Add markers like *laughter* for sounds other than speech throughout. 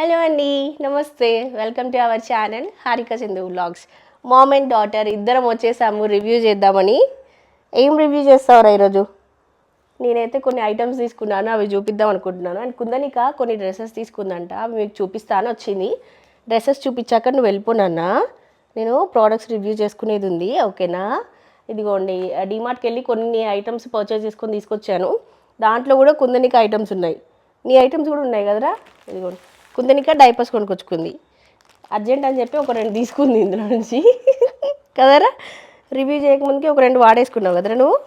Hello అండి నమస్తే. Welcome to our channel Harika Chandu vlogs. Mom and daughter ఇద్దరం వచ్చేసాము రివ్యూ చేద్దామని. ఏం రివ్యూ చేస్తావురా ఈరోజు? నేనైతే కొన్ని ఐటమ్స్ తీసుకున్నాను అవి చూపిద్దాం అనుకుంటున్నాను. అండ్ కుందనిక కొన్ని డ్రెస్సెస్ తీసుకుందంట అవి మీకు చూపిస్తాను వచ్చింది. డ్రెస్సెస్ చూపించాక నువ్వు వెళ్ళిపోనన్నా నేను ప్రోడక్ట్స్ రివ్యూ చేసుకునేది ఉంది ఓకేనా? ఇదిగోండి డిమార్ట్కి వెళ్ళి కొన్ని ఐటమ్స్ పర్చేస్ చేసుకొని తీసుకొచ్చాను. దాంట్లో కూడా కుందనిక ఐటమ్స్ ఉన్నాయి. నీ ఐటమ్స్ కూడా ఉన్నాయి కదరా? ఇదిగోండి. కుందనిక డైపర్స్ కొనుక్కొచ్చుకుంది. అర్జెంట్ అని చెప్పి ఒక రెండు తీసుకుంది ఇందులో నుంచి. కదరా? రివ్యూ చేయకముందుకే ఒక రెండు వాడేసుకున్నావు కదరా నువ్వు?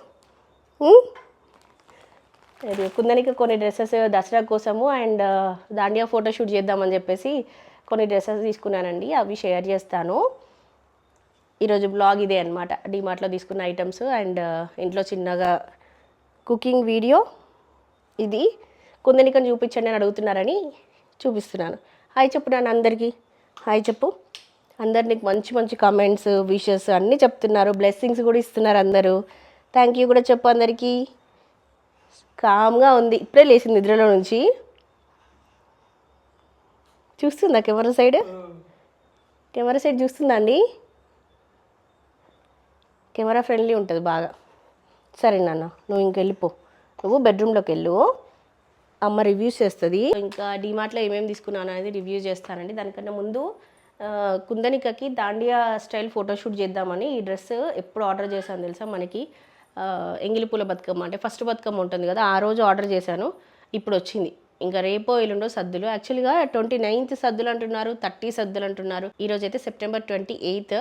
అది కుందనిక కుందనికి కొన్ని డ్రెస్సెస్ దసరా కోసము అండ్ దాండియా ఫోటో షూట్ చేద్దామని చెప్పేసి కొన్ని డ్రెస్సెస్ తీసుకున్నానండి. అవి షేర్ చేస్తాను. ఈరోజు బ్లాగ్ ఇదే అనమాట డిమార్ట్లో తీసుకున్న ఐటమ్స్ అండ్ ఇంట్లో చిన్నగా కుకింగ్ వీడియో ఇది. కుందనికని చూపించండి అని అడుగుతున్నారని చూపిస్తున్నాను. హాయ్ చెప్పు నాన్న అందరికీ. హాయ్ చెప్పు. అందరు నీకు మంచి మంచి కామెంట్స్ విషెస్ అన్నీ చెప్తున్నారు. బ్లెస్సింగ్స్ కూడా ఇస్తున్నారు అందరూ. థ్యాంక్ యూ కూడా చెప్పు అందరికీ. కామ్గా ఉంది. ఇప్పుడే లేచింది నిద్రలో నుంచి. చూస్తుందా కెమెరా సైడ్? కెమెరా సైడ్ చూస్తుందా అండి? కెమెరా ఫ్రెండ్లీ ఉంటుంది బాగా. సరే నాన్న నువ్వు ఇంకెళ్ళిపో. నువ్వు బెడ్రూమ్లోకి వెళ్ళు. అమ్మ రివ్యూస్ చేస్తుంది. ఇంకా డిమార్ట్లో ఏమేమి తీసుకున్నాను అనేది రివ్యూ చేస్తానండి. దానికన్నా ముందు కుందనికకి దాండియా స్టైల్ ఫోటోషూట్ చేద్దామని ఈ డ్రెస్ ఎప్పుడు ఆర్డర్ చేశాను తెలుసా మనకి? ఎంగిలిపూల బతుకమ్మ అంటే ఫస్ట్ బతుకమ్మ ఉంటుంది కదా ఆ రోజు ఆర్డర్ చేశాను. ఇప్పుడు వచ్చింది. ఇంకా రేపో ఎల్లుండో సద్దులు. యాక్చువల్గా ట్వంటీ నైన్త్ సద్దులు అంటున్నారు థర్టీ సద్దులు అంటున్నారు. ఈరోజు అయితే సెప్టెంబర్ ట్వంటీ ఎయిత్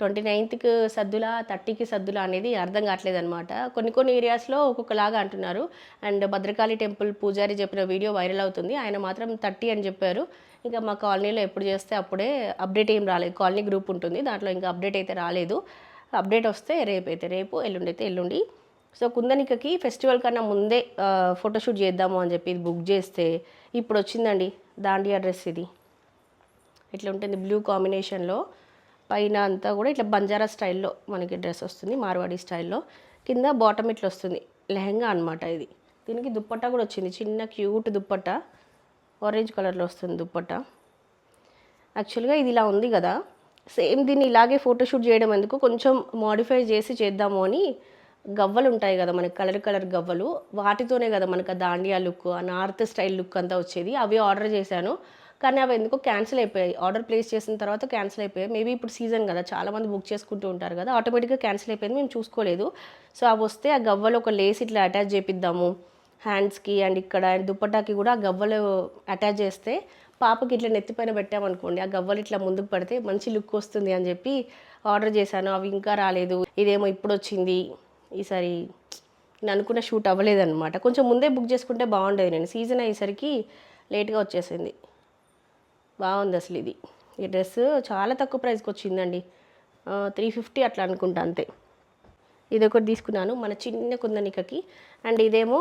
ట్వంటీ నైన్త్కి సద్దులా థర్టీకి సద్దుల అనేది అర్థం కావట్లేదు అనమాట కొన్ని కొన్ని ఏరియాస్లో ఒక్కొక్కలాగా అంటున్నారు. అండ్ భద్రకాళి టెంపుల్ పూజారి చెప్పిన వీడియో వైరల్ అవుతుంది. ఆయన మాత్రం థర్టీ అని చెప్పారు. ఇంకా మా కాలనీలో ఎప్పుడు చేస్తే అప్పుడే అప్డేట్ ఏం రాలేదు. కాలనీ గ్రూప్ ఉంటుంది. దాంట్లో ఇంకా అప్డేట్ అయితే రాలేదు. అప్డేట్ వస్తే రేపు అయితే రేపు ఎల్లుండి అయితే ఎల్లుండి. సో కుందనికకి ఫెస్టివల్ కన్నా ముందే ఫోటోషూట్ చేద్దాము అని చెప్పి ఇది బుక్ చేస్తే ఇప్పుడు వచ్చిందండి. దాండియా డ్రెస్ ఇది. ఇట్లా ఉంటుంది బ్లూ కాంబినేషన్లో పైన అంతా కూడా ఇట్లా బంజారా స్టైల్లో మనకి డ్రెస్ వస్తుంది మార్వాడి స్టైల్లో. కింద బాటమ్ ఇట్లా వస్తుంది లెహంగా అనమాట ఇది. దీనికి దుప్పట్టా కూడా వచ్చింది చిన్న క్యూట్ దుప్పట్టా. ఆరెంజ్ కలర్లో వస్తుంది దుప్పట్టా. యాక్చువల్గా ఇది ఇలా ఉంది కదా. సేమ్ దీన్ని ఇలాగే ఫోటోషూట్ చేయడం ఎందుకు? కొంచెం మోడిఫై చేసి చేద్దాము అని గవ్వలు ఉంటాయి కదా మనకి కలర్ కలర్ గవ్వలు. వాటితోనే కదా మనకు ఆ దాండియా లుక్ ఆ నార్త్ స్టైల్ లుక్ అంతా వచ్చేది. అవి ఆర్డర్ చేశాను. కానీ అవి ఎందుకో క్యాన్సిల్ అయిపోయాయి. ఆర్డర్ ప్లేస్ చేసిన తర్వాత క్యాన్సిల్ అయిపోయాయి. మేబీ ఇప్పుడు సీజన్ కదా చాలామంది బుక్ చేసుకుంటూ ఉంటారు కదా ఆటోమేటిక్గా క్యాన్సిల్ అయిపోయింది మేము చూసుకోలేదు. సో అవి వస్తే ఆ గవ్వలు ఒక లేస్ ఇట్లా అటాచ్ చేపిద్దాము. హ్యాండ్స్కి అండ్ ఇక్కడ అండ్ దుప్పటాకి కూడా ఆ గవ్వలు అటాచ్ చేస్తే పాపకి ఇట్లా నెత్తిపైన పెట్టామనుకోండి ఆ గవ్వలు ఇట్లా ముందుకు పడితే మంచి లుక్ వస్తుంది అని చెప్పి ఆర్డర్ చేశాను. అవి ఇంకా రాలేదు. ఇదేమో ఇప్పుడు వచ్చింది. ఈసారి నేను అనుకున్న షూట్ అవ్వలేదన్నమాట. కొంచెం ముందే బుక్ చేసుకుంటే బాగుండేది. నేను సీజన్ అయ్యేసరికి లేట్గా వచ్చేసింది. బాగుంది అసలు ఇది. ఈ డ్రెస్ చాలా తక్కువ ప్రైస్కి వచ్చిందండి. త్రీ ఫిఫ్టీ అట్లా అనుకుంటా అంతే. ఇది ఒకటి తీసుకున్నాను మన చిన్న కుందనికకి. అండ్ ఇదేమో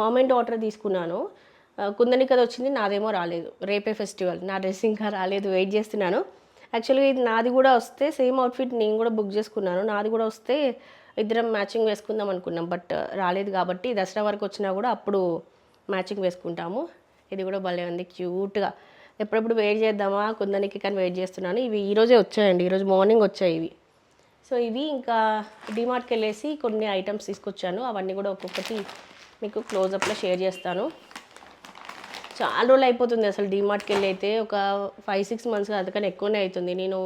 మామెంట్ ఆర్డర్ తీసుకున్నాను. కుందనికది వచ్చింది నాదేమో రాలేదు. రేపే ఫెస్టివల్ నా డ్రెస్ ఇంకా రాలేదు వెయిట్ చేస్తున్నాను. యాక్చువల్గా ఇది నాది కూడా వస్తే సేమ్ అవుట్ఫిట్ నేను కూడా బుక్ చేసుకున్నాను. నాది కూడా వస్తే ఇద్దరం మ్యాచింగ్ వేసుకుందాం అనుకున్నాం బట్ రాలేదు కాబట్టి దసరా వరకు వచ్చినా కూడా అప్పుడు మ్యాచింగ్ వేసుకుంటాము. ఇది కూడా భలే ఉంది క్యూట్గా. ఎప్పుడెప్పుడు వెయిట్ చేద్దామా? కుందనికి కానీ వెయిట్ చేస్తున్నాను. ఇవి ఈరోజే వచ్చాయండి. ఈరోజు మార్నింగ్ వచ్చాయి ఇవి. సో ఇవి ఇంకా డిమార్ట్కి వెళ్ళేసి కొన్ని ఐటమ్స్ తీసుకొచ్చాను. అవన్నీ కూడా ఒక్కొక్కటి మీకు క్లోజప్లో షేర్ చేస్తాను. చాలా రోజులు అయిపోతుంది అసలు డిమార్ట్కి వెళ్ళి అయితే. ఒక ఫైవ్ సిక్స్ మంత్స్ అంతకన్నా ఎక్కువనే అవుతుంది. నేను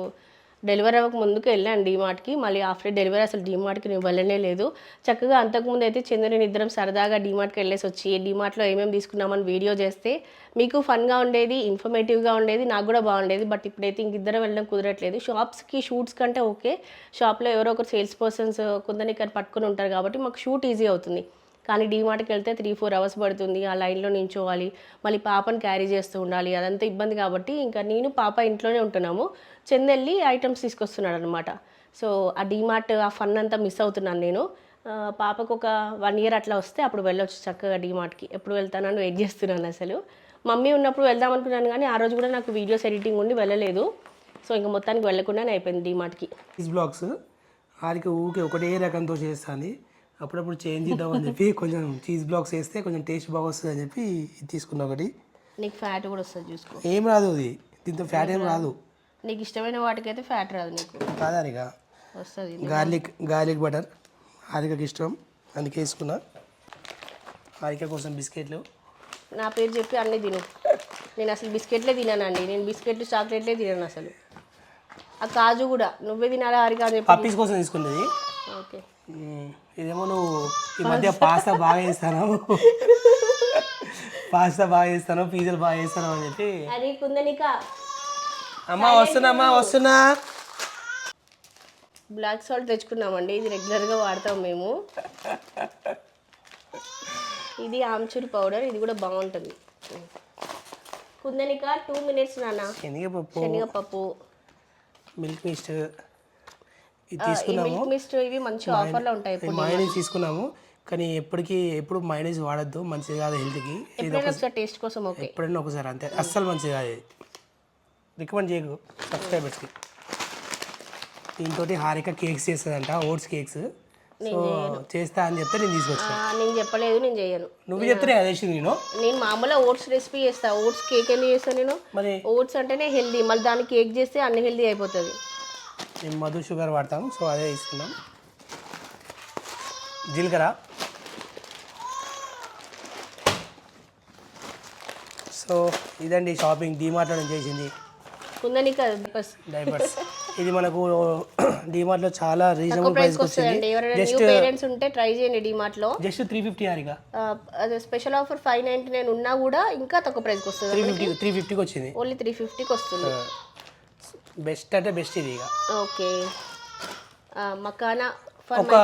డెలివరీ అవ్వక ముందుకు వెళ్ళాను డీమార్ట్కి మళ్ళీ ఆఫ్టర్ డెలివరీ అసలు డీమార్ట్కి నేను వెళ్ళనే లేదు. చక్కగా అంతకుముందు అయితే చంద్రుని ఇద్దరం సరదాగా డీమార్ట్కి వెళ్ళేసి వచ్చి డీమార్ట్లో ఏమేమి తీసుకున్నామని వీడియో చేస్తే మీకు ఫన్గా ఉండేది ఇన్ఫర్మేటివ్గా ఉండేది నాకు కూడా బాగుండేది. బట్ ఇప్పుడైతే ఇంక ఇద్దరం వెళ్ళడం కుదరట్లేదు. షాప్స్కి షూట్స్ కంటే ఓకే. షాప్లో ఎవరో ఒకరు సేల్స్ పర్సన్స్ కొందరిని ఇక్కడ పట్టుకొని ఉంటారు కాబట్టి మాకు షూట్ ఈజీ అవుతుంది. కానీ డీమార్ట్కి వెళ్తే త్రీ ఫోర్ అవర్స్ పడుతుంది. ఆ లైన్లో నించోవాలి. మళ్ళీ పాపను క్యారీ చేస్తూ ఉండాలి. అదంతా ఇబ్బంది కాబట్టి ఇంకా నేను పాప ఇంట్లోనే ఉంటున్నాము. చెందెళ్ళి ఐటమ్స్ తీసుకొస్తున్నాడు అనమాట సో ఆ డీమార్ట్ ఆ ఫన్ అంతా మిస్ అవుతున్నాను నేను. పాపకు ఒక వన్ ఇయర్ అట్లా వస్తే అప్పుడు వెళ్ళొచ్చు చక్కగా డీమార్ట్కి ఎప్పుడు వెళ్తానని వెయిట్ చేస్తున్నాను అసలు. మమ్మీ ఉన్నప్పుడు వెళ్దాం అనుకున్నాను కానీ ఆ రోజు కూడా నాకు వీడియోస్ ఎడిటింగ్ ఉండి వెళ్ళలేదు. సో ఇంకా మొత్తానికి వెళ్ళకుండానే అయిపోయింది డీమార్ట్కి బ్లాగ్స్ బ్లాక్స్ ఆడికి ఊకే ఒకటే రకంతో చేస్తాను అప్పుడప్పుడు చేంజ్ చేద్దామని చెప్పి కొంచెం చీజ్ బ్లాక్స్ వేస్తే కొంచెం టేస్ట్ బాగా వస్తుంది అని చెప్పి తీసుకున్నా ఒకటి. నీకు ఫ్యాట్ కూడా వస్తుంది చూసుకో. ఏం రాదు అది. దీంతో ఫ్యాట్ ఏం రాదు. నీకు ఇష్టమైన వాటికైతే ఫ్యాట్ రాదు నీకు. కాదానిగా వస్తుంది గార్లిక్ గార్లిక్ బటర్. హారికకి ఇష్టం. అందుకే వేసుకున్నా. హారిక కోసం బిస్కెట్లు. నా పేరు చెప్పి అన్నీ తిను. నేను అసలు బిస్కెట్లే తినానండి. నేను బిస్కెట్లు చాక్లెట్లే తినాను అసలు. ఆ కాజు కూడా. నువ్వే తినాలా హరికా అని చెప్పి పప్పీస్ కోసం తీసుకున్నది ఓకే. ఇదేమో నువ్వు ఈ మధ్య పాస్తా బాగా చేస్తాను పాస్తా బాగా చేస్తాను పిజ్జలు బాగా చేస్తాను అని చెప్పి. అది కుందనిక. అమ్మా వస్తున్నా అమ్మా వస్తున్నా. బ్లాక్ సాల్ట్ తెచ్చుకున్నామండి ఇది రెగ్యులర్గా వాడతాం మేము. ఇది ఆమ్చూర్ పౌడర్ ఇది కూడా బాగుంటుంది. కుందనిక టూ మినిట్స్ నాన్న. శనగపప్పు. శనగపప్పు. మిల్క్ మిస్ట్ ఇది తీసుకున్నాము. మిస్ట్ ఇవి మంచి ఆఫర్లో ఉంటాయి మైనీస్ తీసుకున్నాము. కానీ ఎప్పటికీ ఎప్పుడు మైనీస్ వాడద్దు మంచిది కాదు హెల్త్కి. ఒకసారి టేస్ట్ కోసం ఓకే. ఎప్పుడైనా ఒకసారి అంతే. అస్సలు మంచిది కాదు ఇది. రికమెండ్ చేయకు. సబ్స్క్రైబర్స్కి. దీంతో హారిక కేక్స్ చేస్తుందంట ఓట్స్ కేక్స్. సో చేస్తా అని చెప్తే నేను తీసుకొచ్చిన నేను చెప్పలేదు నేను చేయను. నువ్వు చెప్తే అదే నేను. నేను మామూలుగా ఓట్స్ రెసిపీ చేస్తా. ఓట్స్ కేక్ ఎందుకు చేస్తాను నేను? మరి ఓట్స్ అంటేనే హెల్దీ మళ్ళీ దాన్ని కేక్ చేస్తే అన్ని హెల్దీ అయిపోతుంది. మేము మధు షుగర్ వాడతాం సో అదే తీసుకున్నాం జీలకర్ర. సో ఇదండి షాపింగ్ డీమార్ట్లో నుంచి చేసింది బస్ డైపర్స్. ఇది మనకు *clears throat* డీమార్ట్లో చాలా రీజనబుల్ ప్రైస్ వచ్చింది. న్యూ పేరెంట్స్ ఉంటే ట్రై చేయండి డిమార్ట్లో జస్ట్ త్రీ ఫిఫ్టీ హారిక ఆ, అదే special offer five ninety nine ఉన్నా కూడా ఇంకా తక్కువ ప్రైస్కి వస్తుంది. త్రీ ఫిఫ్టీ త్రీ ఫిఫ్టీకి వచ్చింది. ఓన్లీ త్రీ ఫిఫ్టీకి వస్తుంది. బెస్ట్ అంటే బెస్ట్ ఇది ఇక. ఓకే. మకానా ఫర్ ఒక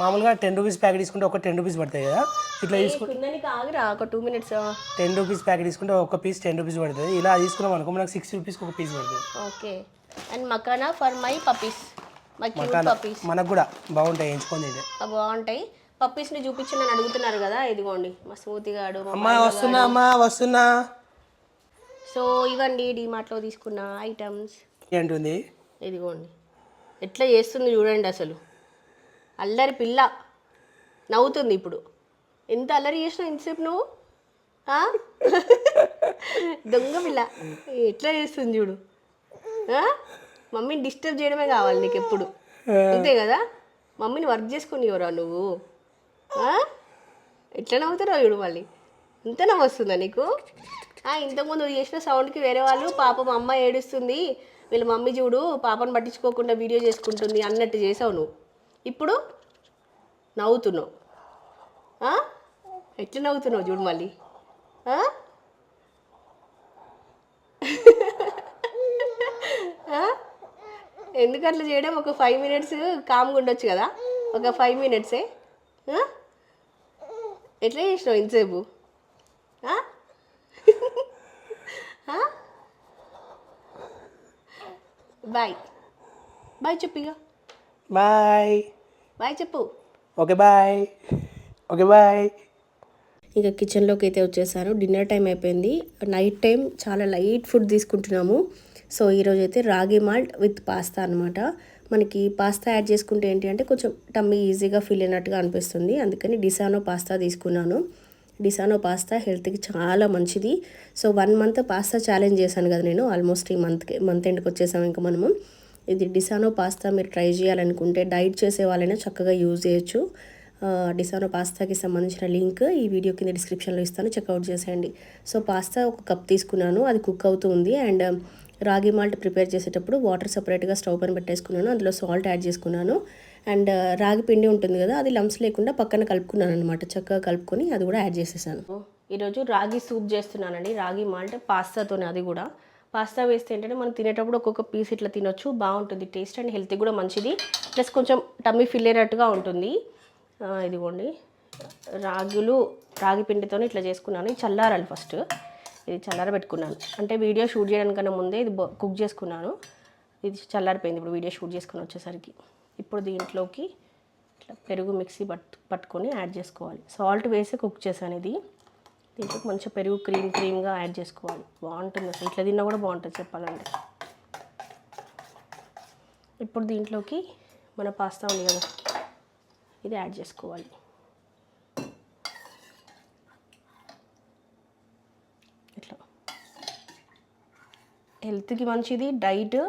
మామూలుగా టెన్ రూపీస్ ప్యాకెట్ తీసుకుంటే ఒక టెన్ రూపీస్ పడతాయి కదా. ఇట్లా తీసుకుంటే ఆగిరా ఒక two minutes. Ten rupees packet తీసుకుంటే ఒక పీస్ టెన్ రూపీస్ పడుతుంది. ఇలా తీసుకున్నాం అనుకో మనకు సిక్స్ రూపీస్కి ఒక పీస్ పడుతుంది. Okay. And makhana for my puppies మనకు కూడా బాగుంటాయి ఎంచుకొని బాగుంటాయి. పప్పీస్ని చూపించి నన్ను అడుగుతున్నారు కదా ఇదిగోండి మా స్మూతిగాడు అమ్మా వస్తున్నా అమ్మా వస్తున్నా. సో ఇవ్వండి డిమార్ట్లో తీసుకున్న ఐటమ్స్ ఏంటుంది ఇదిగోండి. ఎట్లా చేస్తుంది చూడండి అసలు. అల్లరి పిల్ల. నవ్వుతుంది ఇప్పుడు. ఎంత అల్లరి చేసినావు ఎంతసేపు నువ్వు? దొంగ పిల్ల. ఎట్లా చేస్తుంది చూడు? మమ్మీని డిస్టర్బ్ చేయడమే కావాలి నీకు ఎప్పుడు. అంతే కదా? మమ్మీని వర్క్ చేసుకునేవరా నువ్వు? ఆ? ఎట్లా నవ్వుతున్నావు చూడు మళ్ళీ. ఇంత నవ్వు వస్తుందా నీకు? ఇంతకుముందు నువ్వు చేసిన సౌండ్కి వేరే వాళ్ళు పాపం అమ్మ ఏడుస్తుంది. వీళ్ళ మమ్మీ చూడు పాపను పట్టించుకోకుండా వీడియో చేసుకుంటుంది అన్నట్టు చేసావు నువ్వు. ఇప్పుడు నవ్వుతున్నావు. ఎట్లా నవ్వుతున్నావు చూడు మళ్ళీ. ఎందుకు అట్లా చేయడం? ఒక ఫైవ్ మినిట్స్ కామ్గా ఉండొచ్చు కదా. ఒక ఫైవ్ మినిట్సే ఎట్లా చేసినావు ఇంతసేపు ఆ? ఆ? బాయ్ బాయ్ చెప్పు ఇక బాయ్ బాయ్ చెప్పు ఓకే బాయ్ ఓకే బాయ్ ఇక కిచెన్లోకి అయితే వచ్చేసాను. డిన్నర్ టైం అయిపోయింది. నైట్ టైం చాలా లైట్ ఫుడ్ తీసుకుంటున్నాము. సో ఈరోజు అయితే రాగి మాల్ట్ విత్ పాస్తా అనమాట మనకి పాస్తా యాడ్ చేసుకుంటే ఏంటి అంటే కొంచెం టమ్మీ ఈజీగా ఫీల్ అయినట్టుగా అనిపిస్తుంది. అందుకని డిసానో పాస్తా తీసుకున్నాను. డిసానో పాస్తా హెల్త్కి చాలా మంచిది. So one month pasta challenge చేశాను కదా నేను. ఆల్మోస్ట్ ఈ మంత్కి మంత్ ఎండ్కి వచ్చేసాము ఇంకా మనము. ఇది డిసానో పాస్తా మీరు ట్రై చేయాలనుకుంటే డైట్ చేసే వాళ్ళైనా చక్కగా యూజ్ చేయొచ్చు. డిసానో పాస్తాకి సంబంధించిన లింక్ ఈ వీడియో కింద డిస్క్రిప్షన్లో ఇస్తాను. చెక్అవుట్ చేసేయండి. సో పాస్తా ఒక కప్ తీసుకున్నాను. అది కుక్ అవుతుంది. అండ్ రాగి మాల్ట్ ప్రిపేర్ చేసేటప్పుడు వాటర్ సపరేట్గా స్టవ్ పైన పెట్టేసుకున్నాను. అందులో సాల్ట్ యాడ్ చేసుకున్నాను. అండ్ రాగి పిండి ఉంటుంది కదా అది లంప్స్ లేకుండా పక్కన కలుపుకున్నాను అనమాట చక్కగా కలుపుకొని అది కూడా యాడ్ చేసేసాను. ఈరోజు రాగి సూప్ చేస్తున్నానండి. రాగి మాల్ట్ పాస్తాతోనే అది కూడా. పాస్తా వేస్తే ఏంటంటే మనం తినేటప్పుడు ఒక్కొక్క పీస్ ఇట్లా తినొచ్చు బాగుంటుంది టేస్ట్ అండ్ హెల్త్ కూడా మంచిది. ప్లస్ కొంచెం టమ్మీ ఫిల్ అయినట్టుగా ఉంటుంది. ఇదిగోండి. రాగులు రాగి పిండితో ఇట్లా చేసుకున్నాను. ఇది చల్లారాలి ఫస్ట్ ఇది చల్లారబెట్టుకున్నాను అంటే వీడియో షూట్ చేయడానికన్నా ముందే ఇది కుక్ చేసుకున్నాను. ఇది చల్లారిపోయింది ఇప్పుడు వీడియో షూట్ చేసుకుని వచ్చేసరికి. ఇప్పుడు దీంట్లోకి ఇట్లా పెరుగు మిక్సీ పట్టు పట్టుకొని యాడ్ చేసుకోవాలి. సాల్ట్ వేసి కుక్ చేశాను ఇది. దీంట్లో మంచిగా పెరుగు క్రీమ్ క్రీమ్గా యాడ్ చేసుకోవాలి. బాగుంటుంది అసలు. ఇట్లా తిన్నా కూడా బాగుంటుంది చెప్పాలంటే. ఇప్పుడు దీంట్లోకి మన పాస్తా ఉంది కదా ఇది యాడ్ చేసుకోవాలి. ఇట్లా. హెల్త్కి మంచిది డైట్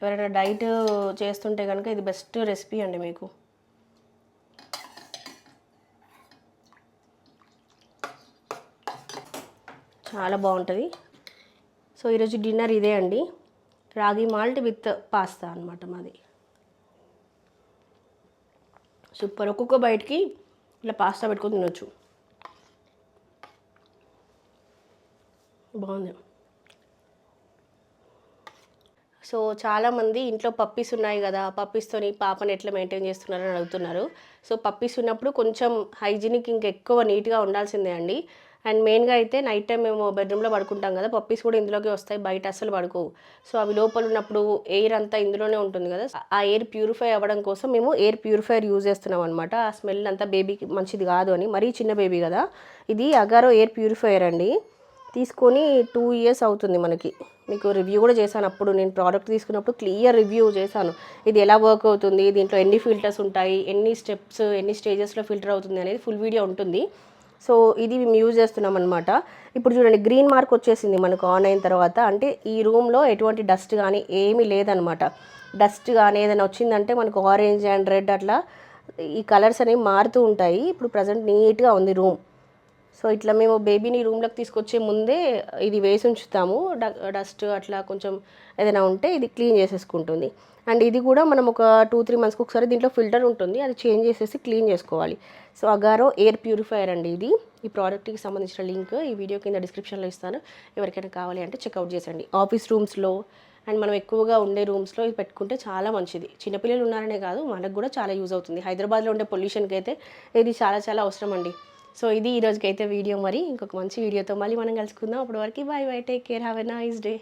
ఎవరైనా డైట్ చేస్తుంటే కనుక ఇది బెస్ట్ రెసిపీ అండి మీకు. చాలా బాగుంటుంది. సో ఈరోజు డిన్నర్ ఇదే అండి. రాగి మాల్ట్ విత్ పాస్తా అనమాట మాది. సూపర్. ఒక్కొక్క బయటికి ఇలా పాస్తా పెట్టుకొని తినొచ్చు. బాగుంది. సో చాలామంది ఇంట్లో పప్పీస్ ఉన్నాయి కదా పప్పీస్తోని పాపని ఎట్లా మెయింటైన్ చేస్తున్నారని అడుగుతున్నారు. సో పప్పీస్ ఉన్నప్పుడు కొంచెం హైజీనిక్ ఇంకా ఎక్కువ నీట్గా ఉండాల్సిందే అండి. అండ్ మెయిన్గా అయితే నైట్ టైం మేము బెడ్రూమ్లో పడుకుంటాం కదా పప్పీస్ కూడా ఇందులోకి వస్తాయి బయట అసలు పడుకోవు. సో అవి లోపల ఉన్నప్పుడు ఎయిర్ అంతా ఇందులోనే ఉంటుంది కదా. ఆ ఎయిర్ ప్యూరిఫై అవ్వడం కోసం మేము ఎయిర్ ప్యూరిఫైయర్ యూజ్ చేస్తున్నాం అనమాట ఆ స్మెల్ అంతా బేబీకి మంచిది కాదు అని మరీ చిన్న బేబీ కదా. ఇది అగారో ఎయిర్ ప్యూరిఫైయర్ అండి. తీసుకొని టూ ఇయర్స్ అవుతుంది మనకి. మీకు రివ్యూ కూడా చేశాను. అప్పుడు నేను ప్రోడక్ట్ తీసుకున్నప్పుడు క్లియర్ రివ్యూ చేశాను. ఇది ఎలా వర్క్ అవుతుంది? దీంట్లో ఎన్ని ఫిల్టర్స్ ఉంటాయి? ఎన్ని స్టెప్స్ ఎన్ని స్టేజెస్లో ఫిల్టర్ అవుతుంది అనేది ఫుల్ వీడియో ఉంటుంది. సో ఇది మేము యూజ్ చేస్తున్నాం అనమాట ఇప్పుడు చూడండి గ్రీన్ మార్క్ వచ్చేసింది మనకు ఆన్ అయిన తర్వాత. అంటే ఈ రూమ్లో ఎటువంటి డస్ట్ కానీ ఏమీ లేదనమాట డస్ట్ కానీ ఏదైనా వచ్చిందంటే మనకు ఆరెంజ్ అండ్ రెడ్ అట్లా ఈ కలర్స్ అనేవి మారుతూ ఉంటాయి. ఇప్పుడు ప్రజెంట్ నీట్గా ఉంది రూమ్ సో ఇట్లా మేము బేబీని రూమ్లోకి తీసుకొచ్చే ముందే ఇది వేసి ఉంచుతాము. డ- డస్ట్ అట్లా కొంచెం ఏదైనా ఉంటే ఇది క్లీన్ చేసేసుకుంటుంది. అండ్ ఇది కూడా మనం ఒక టూ త్రీ మంత్స్కి ఒకసారి దీంట్లో ఫిల్టర్ ఉంటుంది. అది చేంజ్ చేసేసి క్లీన్ చేసుకోవాలి. సో అగారో ఎయిర్ ప్యూరిఫైయర్ అండి ఇది. ఈ ప్రోడక్ట్కి సంబంధించిన లింక్ ఈ వీడియో కింద డిస్క్రిప్షన్లో ఇస్తాను. ఎవరికైనా కావాలి అంటే చెక్అవుట్ చేసండి ఆఫీస్ రూమ్స్లో అండ్ మనం ఎక్కువగా ఉండే రూమ్స్లో ఇది పెట్టుకుంటే చాలా మంచిది. చిన్నపిల్లలు ఉన్నారనే కాదు మనకు కూడా చాలా యూజ్ అవుతుంది. హైదరాబాద్లో ఉండే పొల్యూషన్కి అయితే ఇది చాలా చాలా అవసరం అండి. సో ఇది ఈ రోజుకైతే వీడియో మరి. ఇంకొక మంచి వీడియోతో మళ్ళీ మనం కలుసుకుందాం. అప్పటి వరకు bye bye take care have a nice day